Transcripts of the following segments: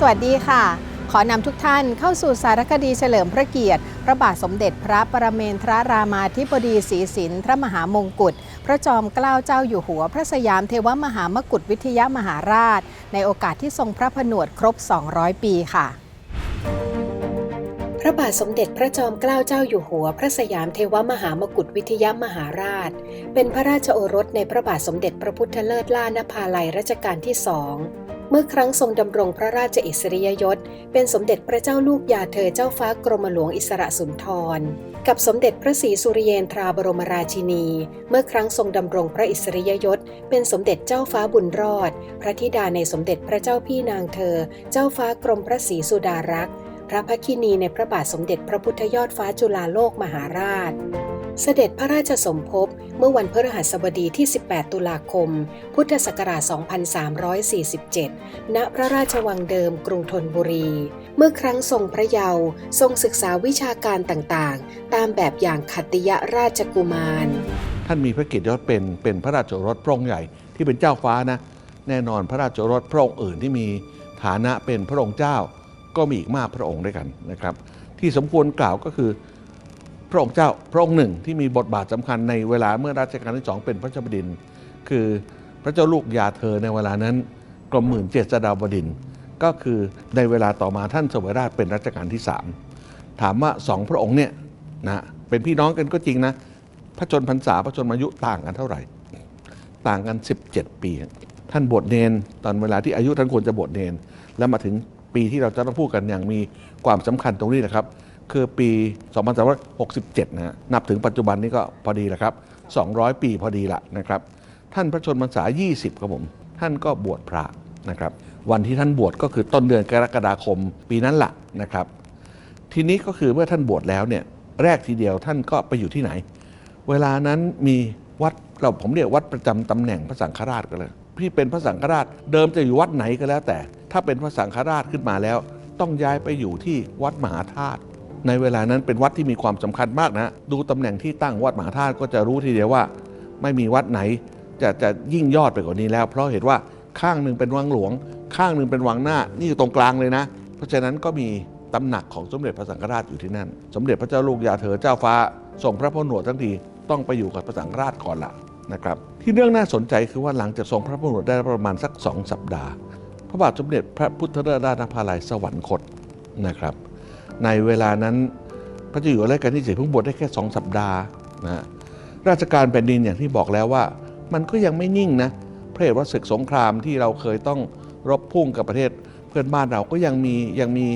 สวัสดีค่ะ ขอนำทุกท่านเข้าสู่สารคดีเฉลิมพระเกียรติ พระบาทสมเด็จพระประเมนทรรามาธิบดีศรีสินทรมหามงกุฎ พระจอมเกล้าเจ้าอยู่หัว พระสยามเทวมหามกุฏวิทยามหาราช ในโอกาสที่ทรงพระผนวดครบ 200 ปีค่ะพระบาทสมเด็จพระจอมเกล้าเจ้าอยู่หัว พระสยามเทวมหามกุฏวิทยามหาราช เป็นพระราชโอรสในพระบาทสมเด็จพระพุทธเลิศล่านภาลัยรัชกาลที่สอง เมื่อครั้งทรงดำรงพระราชอิสริยยศ เป็นสมเด็จพระเจ้าลูกยาเธอเจ้าฟ้ากรมหลวงอิสระสุนทร กับสมเด็จพระศรีสุริเยนทราบรมราชินี เมื่อครั้งทรงดำรงพระอิสริยยศ เป็นสมเด็จเจ้าฟ้าบุญรอด พระธิดาในสมเด็จพระเจ้าพี่นางเธอ เจ้าฟ้ากรมพระศรีสุดารักษ์พระพักคินีในพระบาทสมเด็จพระพุทธยอดฟ้าจุฬาโลกมหาราช เสด็จพระราชสมภพเมื่อวันพฤหัสบดีที่ 18 ตุลาคม พุทธศักราช 2347 ณ พระราชวังเดิมกรุงธนบุรี เมื่อครั้งทรงพระเยาว์ทรงศึกษาวิชาการต่างๆ ตามแบบอย่างขัตติยราชกุมาร ท่านมีพระเกียรติยศเป็นเป็นพระราชโอรสพระองค์ใหญ่ที่เป็นเจ้าฟ้านะ แน่นอนพระราชโอรสพระองค์อื่นที่มีฐานะเป็นพระองค์เจ้าก็มีอีกมากพระองค์ด้วยกันนะครับ ที่สมควรกล่าวก็คือ พระองค์เจ้าพระองค์หนึ่งที่มีบทบาทสำคัญในเวลาเมื่อรัชกาลที่สองเป็นพระเจ้าแผ่นดิน คือพระเจ้าลูกยาเธอในเวลานั้นกรมหมื่นเจษฎาบดินทร์ก็คือในเวลาต่อมาท่านเสวยราชเป็นรัชกาลที่สามถามว่าสองพระองค์เนี่ยนะเป็นพี่น้องกันก็จริงนะ พระชนพรรษาพระชนมายุต่างกันเท่าไหร่ ต่างกัน 17 ปี ท่านบวชเนนตอนเวลาที่อายุท่านควรจะบวชเนน แล้วมาถึงปีที่เราจะต้องพูดกันอย่างมีความสำคัญตรงนี้นะครับ คือปี 2367 นะฮะนับถึงปัจจุบันนี้ก็พอดีแหละครับ 200 ปีพอดีละนะครับ ท่านพระชนพรรษา 20 ครับผม ท่านก็บวชพระนะครับ วันที่ท่านบวชก็คือต้นเดือนกรกฎาคมปีนั้นแหละนะครับ ทีนี้ก็คือเมื่อท่านบวชแล้วเนี่ยแรกทีเดียวท่านก็ไปอยู่ที่ไหน เวลานั้นมีวัดเราผมเรียกวัดประจำตำแหน่งพระสังฆราชกันเลยที่เป็นพระสังฆราชเดิมจะอยู่วัดไหนก็แล้วแต่ ถ้าเป็นพระสังฆราชขึ้นมาแล้ว ต้องย้ายไปอยู่ที่วัดมหาธาตุ ในเวลานั้นเป็นวัดที่มีความสำคัญมากนะ ดูตำแหน่งที่ตั้งวัดมหาธาตุก็จะรู้ทีเดียวว่า ไม่มีวัดไหน จะจะยิ่งยอดไปกว่านี้แล้ว เพราะเห็นว่าข้างหนึ่งเป็นวังหลวง ข้างหนึ่งเป็นวังหน้า นี่อยู่ตรงกลางเลยนะ เพราะฉะนั้นก็มีตำหนักของสมเด็จพระสังฆราชอยู่ที่นั่น สมเด็จพระเจ้าลูกยาเธอเจ้าฟ้าส่งพระพหนวดทั้งทีต้องไปอยู่กับพระสังฆราชก่อนละนะครับ ที่เรื่องน่าสนใจคือว่าหลังจากทรงพระพหนวดได้ประมาณสักสองสัปดาห์ พระบาทสมเด็จพระพุทธเลิศราชนภาลัยสวรรคตนะครับ ในเวลานั้นพระเจ้าอยู่หัวรัชกาลที่สี่เพิ่งบวชได้แค่สองสัปดาห์นะราชการแผ่นดินอย่างที่บอกแล้วว่า มันก็ยังไม่นิ่งนะเพราะเหตุว่าศึกสงครามที่เราเคยต้องรบพุ่งกับประเทศเพื่อนบ้านเราก็ยังมียังมี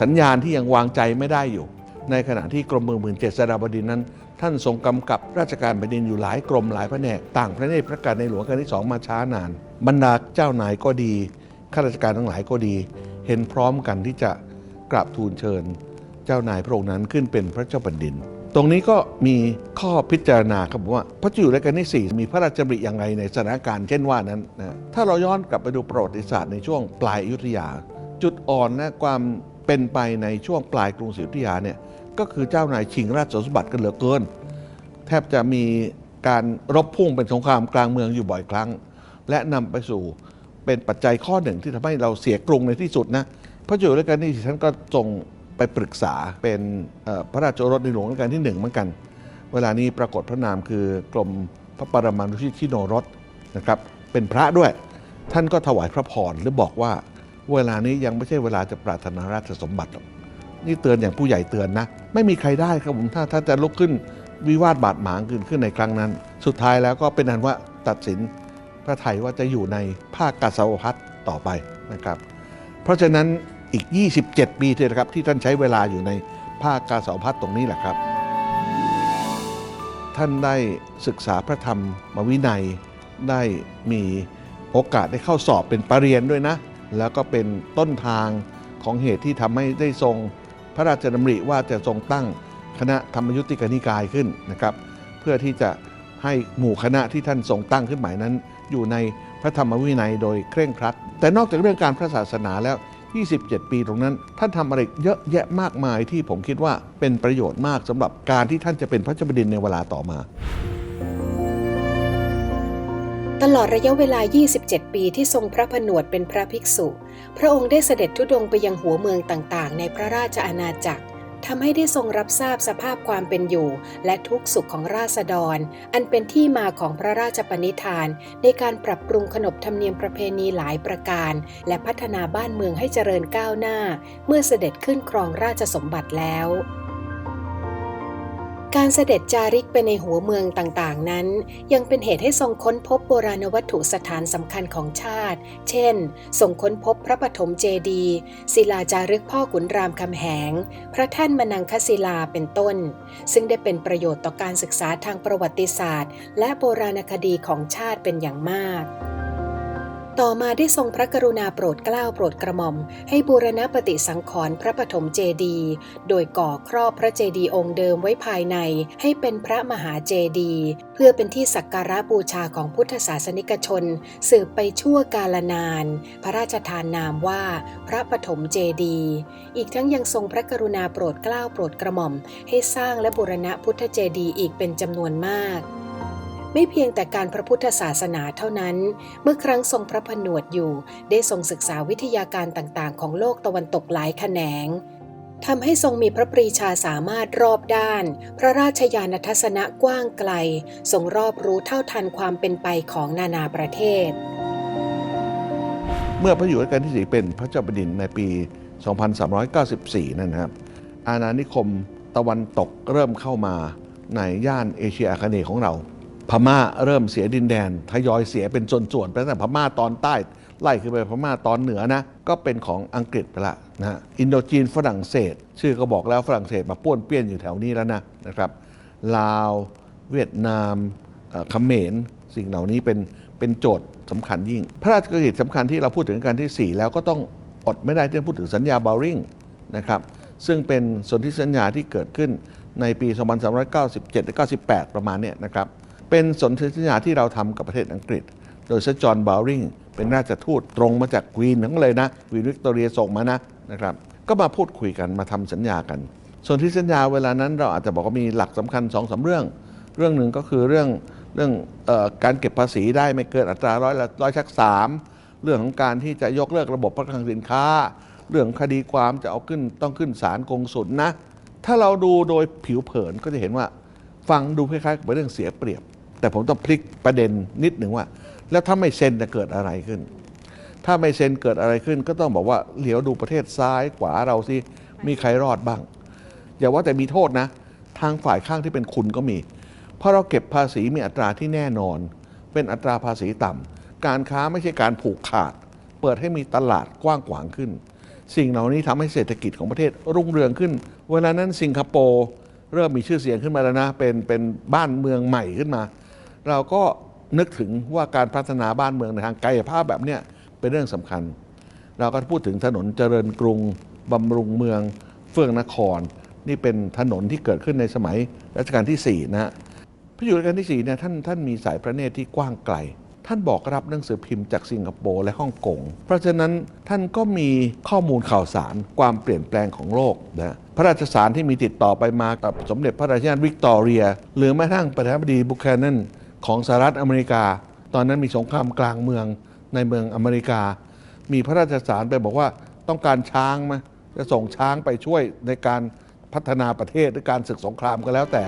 สัญญาณที่ยังวางใจไม่ได้อยู่ ในขณะที่กรมเมืองหมื่นเจ็ดสดาบดินนั้น ท่านทรงกำกับราชการแผ่นดินอยู่หลายกรมหลายแผนกต่างพระเนตรพระการในหลวงรัชกาลที่สองมาช้านาน บรรดาเจ้านายก็ดีข้าราชการทั้งหลายก็ดี เห็นพร้อมกันที่จะ กราบทูลเชิญ เจ้านายพระองค์นั้นขึ้นเป็นพระเจ้าแผ่นดิน ตรงนี้ก็มีข้อพิจารณาครับว่า พระเจ้าอยู่หัวรัชกาลที่สี่มีพระราชดำริอย่างไรในสถานการณ์เช่นว่านั้นนะถ้าเราย้อนกลับไปดูประวัติศาสตร์ในช่วงปลายอยุธยา จุดอ่อนและความเป็นไปในช่วงปลายกรุงศรีอยุธยาเนี่ยก็คือเจ้านายชิงราชสมบัติกันเหลือเกิน แทบจะมีการรบพุ่งเป็นสงครามกลางเมืองอยู่บ่อยครั้ง และนำไปสู่เป็นปัจจัยข้อหนึ่งที่ทำให้เราเสียกรุงในที่สุดนะ พระเจ้าอยู่หัวรัชกาลที่สี่ท่านก็ทรงไปปรึกษาเป็นพระราชโอรสในหลวงรัชกาลที่หนึ่งเหมือนกัน เวลานี้ปรากฏพระนามคือกรมพระปรมานุชิตชิโนรสนะครับเป็นพระด้วย ท่านก็ถวายพระพรหรือบอกว่า เวลานี้ยังไม่ใช่เวลาจะปรารถนาราชสมบัติหรอกนี่เตือนอย่างผู้ใหญ่เตือนนะ ไม่มีใครได้ครับผมถ้าถ้าจะลุกขึ้นวิวาทบาดหมางขึ้นขึ้นในครั้งนั้น สุดท้ายแล้วก็เป็นอันว่าตัดสินพระไทยว่าจะอยู่ในภาคกาสาวพัฒน์ต่อไปนะครับ เพราะฉะนั้น อีก 27 ปีเท่านั้นครับที่ท่านใช้เวลาอยู่ในภาคกาสาวพัฒน์ตรงนี้แหละครับ ท่านได้ศึกษาพระธรรมมวินัย ได้มีโอกาสได้เข้าสอบเป็นปรริญญาด้วยนะ แล้วก็เป็นต้นทางของเหตุที่ทำให้ได้ทรงพระราชดำริว่าจะทรงตั้งคณะธรรมยุติกนิกายขึ้นนะครับ เพื่อที่จะให้หมู่คณะที่ท่านทรงตั้งขึ้นใหม่นั้น อยู่ในพระธรรมวินัยโดยเคร่งครัด แต่นอกจากเรื่องการพระศาสนาแล้ว 27 ปีตรงนั้น ท่านทำอะไรเยอะแยะมากมายที่ผมคิดว่าเป็นประโยชน์มากสำหรับการที่ท่านจะเป็นพระเจ้าแผ่นดินในเวลาต่อมา ตลอดระยะเวลา 27 ปีที่ทรงพระผนวดเป็นพระภิกษุ พระองค์ได้เสด็จทุดงไปยังหัวเมืองต่างๆ ในพระราชอาณาจักร ทำให้ได้ทรงรับทราบสภาพความเป็นอยู่ และทุกสุขของราษฎร อันเป็นที่มาของพระราชปณิธาน ในการปรับปรุงขนบธรรมเนียมประเพณีหลายประการ และพัฒนาบ้านเมืองให้เจริญก้าวหน้า เมื่อเสด็จขึ้นครองราชสมบัติแล้ว การเสด็จจาริกไปในหัวเมืองต่างๆ นั้น ยังเป็นเหตุให้ทรงค้นพบโบราณวัตถุสถานสำคัญของชาติ เช่น ทรงค้นพบพระปฐมเจดีย์ศิลาจารึกพ่อขุนรามคำแหง พระแท่นมนังคศิลาเป็นต้น ซึ่งได้เป็นประโยชน์ต่อการศึกษาทางประวัติศาสตร์ และโบราณคดีของชาติเป็นอย่างมาก ต่อมาได้ทรงพระกรุณาโปรดเกล้าโปรดกระหม่อม ให้บูรณปฏิสังขรณ์พระปฐมเจดีย์โดยก่อครอบพระเจดีย์องค์เดิมไว้ภายใน ให้เป็นพระมหาเจดีย์เพื่อเป็นที่สักการะบูชาของพุทธศาสนิกชน สืบไปชั่วกาลนาน พระราชทานนามว่า พระปฐมเจดีย์อีกทั้งยังทรงพระกรุณาโปรดเกล้าโปรดกระหม่อม ให้สร้างและบูรณะพุทธเจดีย์อีกเป็นจำนวนมาก ไม่เพียงแต่การพระพุทธศาสนาเท่านั้น เมื่อครั้งทรงพระผนวดอยู่ ได้ทรงศึกษาวิทยาการต่างๆ ของโลกตะวันตกหลายแขนงทำให้ทรงมีพระปรีชาสามารถรอบด้าน พระราชยานทัศนะกว้างไกล ทรงรอบรู้เท่าทันความเป็นไปของนานาประเทศ เมื่อพระอยู่รัชกาลที่สีเป็นพระเจ้าแผ่นดินในปี 2394 นั่นครับ อาณานิคมตะวันตกเริ่มเข้ามาในย่านเอเชียอาคเนย์ของเรา พม่าเริ่มเสียดินแดนทยอยเสียเป็นส่วนๆไปตั้งแต่พม่าตอนใต้ ไล่ขึ้นไปพม่าตอนเหนือนะ ก็เป็นของอังกฤษไปละนะอินโดจีนฝรั่งเศส ชื่อก็บอกแล้วฝรั่งเศสมาป้วนเปี้ยนอยู่แถวนี้แล้วนะนะครับลาว เวียดนามเขมรสิ่งเหล่านี้เป็นเป็นโจทย์สำคัญยิ่ง พระราชกฤษสำคัญที่เราพูดถึงการที่ 4 แล้วก็ต้องอดไม่ได้ที่จะพูดถึงสัญญาบาริงนะครับซึ่งเป็นสนธิสัญญาที่เกิดขึ้นในปี 2397และ98 ประมาณเนี้ยนะครับ เป็นสนธิสัญญาที่เราทำกับประเทศอังกฤษ โดยเซจอห์นบาวริงเป็นราชทูตตรงมาจากควีนทั้งเลยนะวีนวิกตอเรียส่งมานะนะครับ ก็มาพูดคุยกันมาทำสัญญากัน ส่วนที่สัญญาเวลานั้นเราอาจจะบอกว่ามีหลักสำคัญสองสาเรื่อง เรื่องหนึ่งก็คือเรื่องเรื่องออการเก็บภาษีได้ไม่เกินอัตราร้อยละร้อยชักสามเรื่องของการที่จะยกเลิกระบบพระคลังสินค้า เรื่องคดีความจะเอาขึ้นต้องขึ้นศาลกงสุลนะ ถ้าเราดูโดยผิวเผินก็จะเห็นว่าฟังดูคล้ายๆกับเรื่องเสียเปรียบ แต่ผมต้องพลิกประเด็นนิดหนึ่งว่า แล้วถ้าไม่เซ็นจะเกิดอะไรขึ้น ถ้าไม่เซ็นเกิดอะไรขึ้น ก็ต้องบอกว่าเหลียวดูประเทศซ้ายขวาเราสิมีใครรอดบ้าง อย่าว่าแต่มีโทษนะ ทางฝ่ายข้างที่เป็นคุณก็มี เพราะเราเก็บภาษีมีอัตราที่แน่นอน เป็นอัตราภาษีต่ำการค้าไม่ใช่การผูกขาด เปิดให้มีตลาดกว้างขวางขึ้น สิ่งเหล่านี้ทำให้เศรษฐกิจของประเทศรุ่งเรืองขึ้น เวลานั้นสิงคโปร์เริ่มมีชื่อเสียงขึ้นมาแล้วนะ เป็นเป็นบ้านเมืองใหม่ขึ้นมา เราก็นึกถึงว่าการพัฒนาบ้านเมืองในทางกายภาพแบบเนี้ยเป็นเรื่องสำคัญ เราก็พูดถึงถนนเจริญกรุงบำรุงเมืองเฟื่องนคร นี่เป็นถนนที่เกิดขึ้นในสมัยรัชกาลที่4นะฮะพระอยู่รัชกาลที่4เนี่ยท่านท่านมีสายพระเนตรที่กว้างไกล ท่านบอกรับหนังสือพิมพ์จากสิงคโปร์และฮ่องกง เพราะฉะนั้นท่านก็มีข้อมูลข่าวสารความเปลี่ยนแปลงของโลกนะพระราชสารที่มีติดต่อไปมากับสมเด็จพระราชาวิกตอเรีย หรือแม้กระทั่งประธานาธิบดีบุคแคนนน ของสหรัฐอเมริกา ตอนนั้นมีสงครามกลางเมืองในเมืองอเมริกา มีพระราชสารไปบอกว่าต้องการช้างไหมจะส่งช้างไปช่วยในการพัฒนาประเทศหรือการศึกสงครามก็แล้วแต่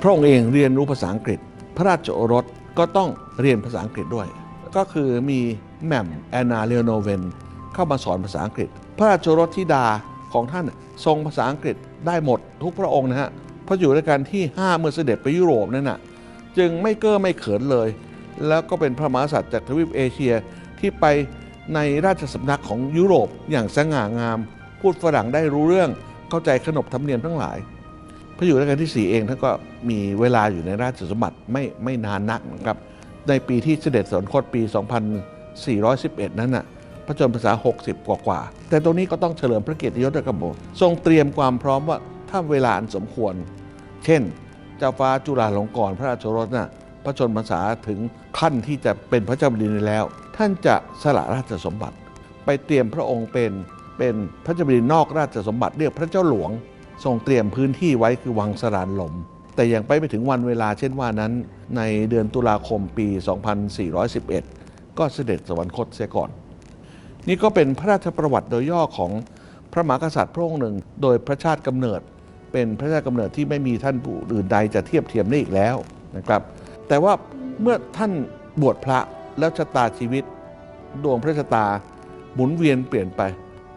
พระองค์เองเรียนรู้ภาษาอังกฤษ พระราชโอรสก็ต้องเรียนภาษาอังกฤษด้วย ก็คือมีแหม่มแอนนาเลโอนเวนเข้ามาสอนภาษาอังกฤษ พระราชโอรสธิดาของท่านทรงภาษาอังกฤษได้หมดทุกพระองค์นะฮะเพราะอยู่ในการที่ 5 เมื่อเสด็จไปยุโรปนั่นน่ะ จึงไม่เก้อไม่เขินเลย แล้วก็เป็นพระมหากษัตริย์จากทวีปเอเชียที่ไปในราชสำนักของยุโรปอย่างสง่างาม พูดฝรั่งได้รู้เรื่องเข้าใจขนบธรรมเนียมทั้งหลาย พระอยู่รัชกาลที่ 4 เองท่านก็มีเวลาอยู่ในราชสมบัติไม่ไม่นานนักนะครับ ในปีที่เสด็จสวรรคตปี 2411 นั้นน่ะพระชนมพรรษา 60 กว่ากว่า แต่ตรงนี้ก็ต้องเฉลิมพระเกียรติยศด้วยครับผมทรงเตรียมความพร้อมว่าถ้าเวลาอันสมควร เช่น เจ้าฟ้าจุฬาลงกรณพระราชโอรสน่ะพระชนมพรรษาถึงขั้นที่จะเป็นพระเจ้าแผ่นดินแล้ว ท่านจะสละราชสมบัติ ไปเตรียมพระองค์เป็นเป็นพระเจ้าแผ่นดินนอกราชสมบัติเรียกพระเจ้าหลวงทรงเตรียมพื้นที่ไว้คือวังสรานลม แต่ยังไปไม่ถึงวันเวลาเช่นว่านั้น ในเดือนตุลาคมปี 2411 ก็เสด็จสวรรคตเสียก่อน นี่ก็เป็นพระราชประวัติโดยย่อของพระมหากษัตริย์พระองค์หนึ่ง โดยพระชาติกำเนิด เป็นพระชาติกำเนิดที่ไม่มีท่านผู้อื่นใดจะเทียบเทียมได้อีกแล้วนะครับ แต่ว่าเมื่อท่านบวชพระแล้วชะตาชีวิต ดวงพระชะตาหมุนเวียนเปลี่ยนไป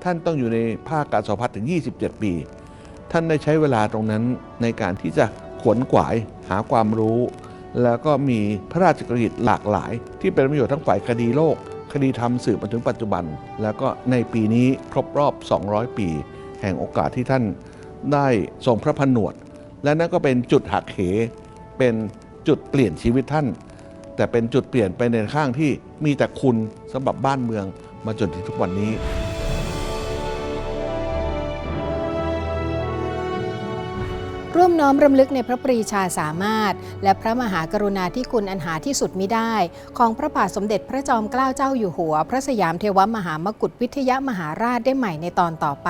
ท่านต้องอยู่ในภาคการสพัดถึง 27 ปี ท่านได้ใช้เวลาตรงนั้นในการที่จะขวนขวายหาความรู้ แล้วก็มีพระราชกฤษหลากหลาย ที่เป็นประโยชน์ทั้งฝ่ายคดีโลก คดีธรรมสืบมาถึงปัจจุบัน แล้วก็ในปีนี้ครบรอบ 200 ปี แห่งโอกาสที่ท่าน ได้ทรงพระผนวด และนั่นก็เป็นจุดหักเหเป็นจุดเปลี่ยนชีวิตท่าน แต่เป็นจุดเปลี่ยนไปในข้างที่มีแต่คุณสำหรับบ้านเมืองมาจนถึงทุกวันนี้ร่วมน้อมรำลึกในพระปรีชาสามารถ และพระมหากรุณาธิคุณอันหาที่สุดมิได้ ของพระบาทสมเด็จพระจอมเกล้าเจ้าอยู่หัว พระสยามเทวมหามกุฏวิทยมหาราชได้ใหม่ในตอนต่อไป